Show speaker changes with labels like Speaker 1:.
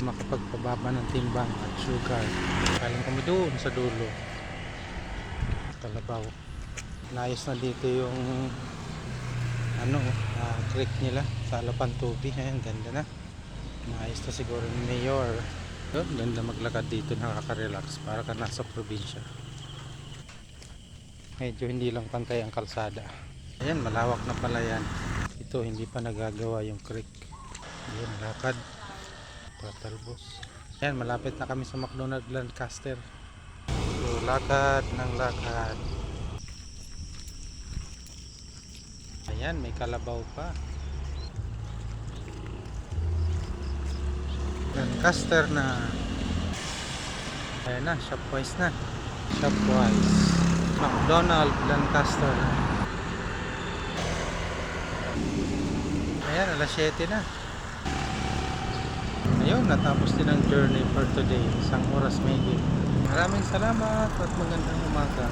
Speaker 1: makapagpababa ng timbang at sugar. Galing kami doon sa dulo. Kalabaw. Naayos na dito yung ano, ah, creek nila sa Alapan Tubi. Ayan, ganda na. Naayos na siguro ni Mayor. Yun, ganda maglakad dito, nakaka-relax para ka nasa probinsya. Medyo hindi lang pantay ang kalsada. Ayan, malawak na pala yan. Ito, hindi pa nagagawa yung creek. Ayan, lakad. Tatalbos. Ayan, malapit na kami sa McDonald Lancaster. So, lakad ng lakad. Ayan, may kalabaw pa. Lancaster na. Ayan na, Shopwise na. Shopwise. McDonald Lancaster. Ayan, alas 7 na. Natapos din ang journey for today. Isang oras may Maraming salamat at magandang umaga.